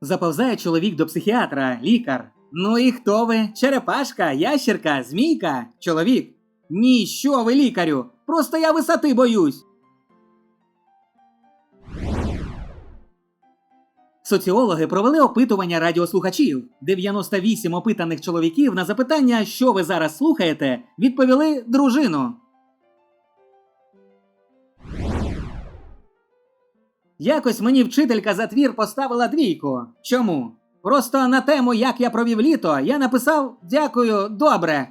Заповзає чоловік до психіатра, лікар. Ну і хто ви? Черепашка, ящерка, змійка, чоловік. Ні, що ви, лікарю? Просто я висоти боюсь. Соціологи провели опитування радіослухачів. 98 опитаних чоловіків на запитання, що ви зараз слухаєте, відповіли дружину. Якось мені вчителька за твір поставила двійку. Чому? Просто на тему, як я провів літо, я написав дякую, добре.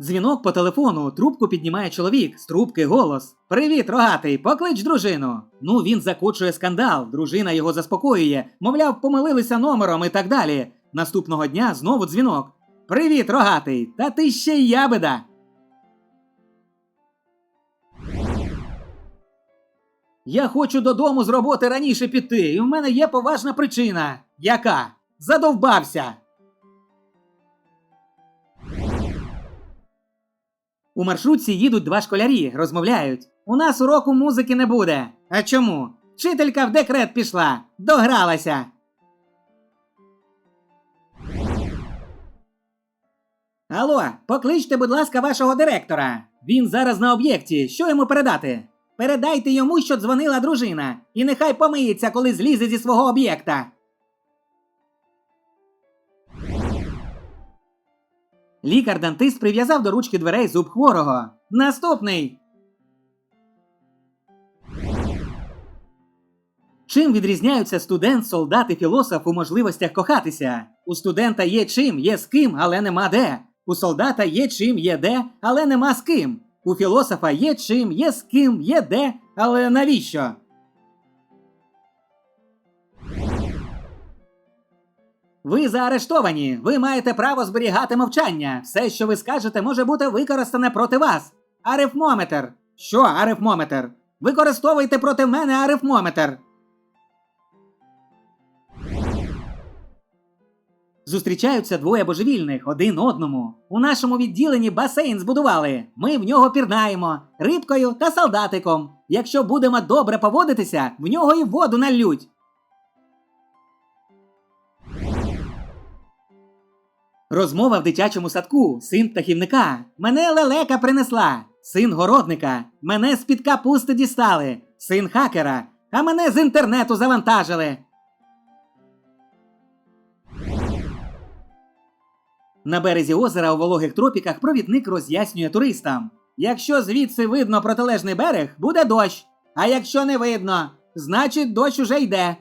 Дзвінок по телефону, трубку піднімає чоловік, з трубки голос. Привіт, рогатий, поклич дружину. Ну він закочує скандал, дружина його заспокоює, мовляв, помилилися номером і так далі. Наступного дня знову дзвінок. Привіт, рогатий, та ти ще й ябеда. Я хочу додому з роботи раніше піти, і в мене є поважна причина. Яка? Задовбався. У маршрутці їдуть два школярі, розмовляють. У нас уроку музики не буде. А чому? Вчителька в декрет пішла, догралася. Алло, покличте, будь ласка, вашого директора. Він зараз на об'єкті. Що йому передати? Передайте йому, що дзвонила дружина, і нехай помиється, коли злізе зі свого об'єкта. Лікар-дантист прив'язав до ручки дверей зуб хворого. Наступний. Чим відрізняються студент, солдат і філософ у можливостях кохатися? У студента є чим, є з ким, але нема де. У солдата є чим, є де, але нема з ким. У філософа є чим, є з ким, є де, але навіщо? Ви заарештовані. Ви маєте право зберігати мовчання. Все, що ви скажете, може бути використане проти вас. Арифмометр. Що арифмометр? Використовуйте проти мене арифмометр. Зустрічаються двоє божевільних один одному. У нашому відділенні басейн збудували. Ми в нього пірнаємо рибкою та солдатиком. Якщо будемо добре поводитися, в нього і воду налють. Розмова в дитячому садку. Син птахівника. Мене лелека принесла. Син городника. Мене з-під капусти дістали. Син хакера. А мене з інтернету завантажили. На березі озера у вологих тропіках провідник роз'яснює туристам: якщо звідси видно протилежний берег, буде дощ. А якщо не видно, значить дощ уже йде.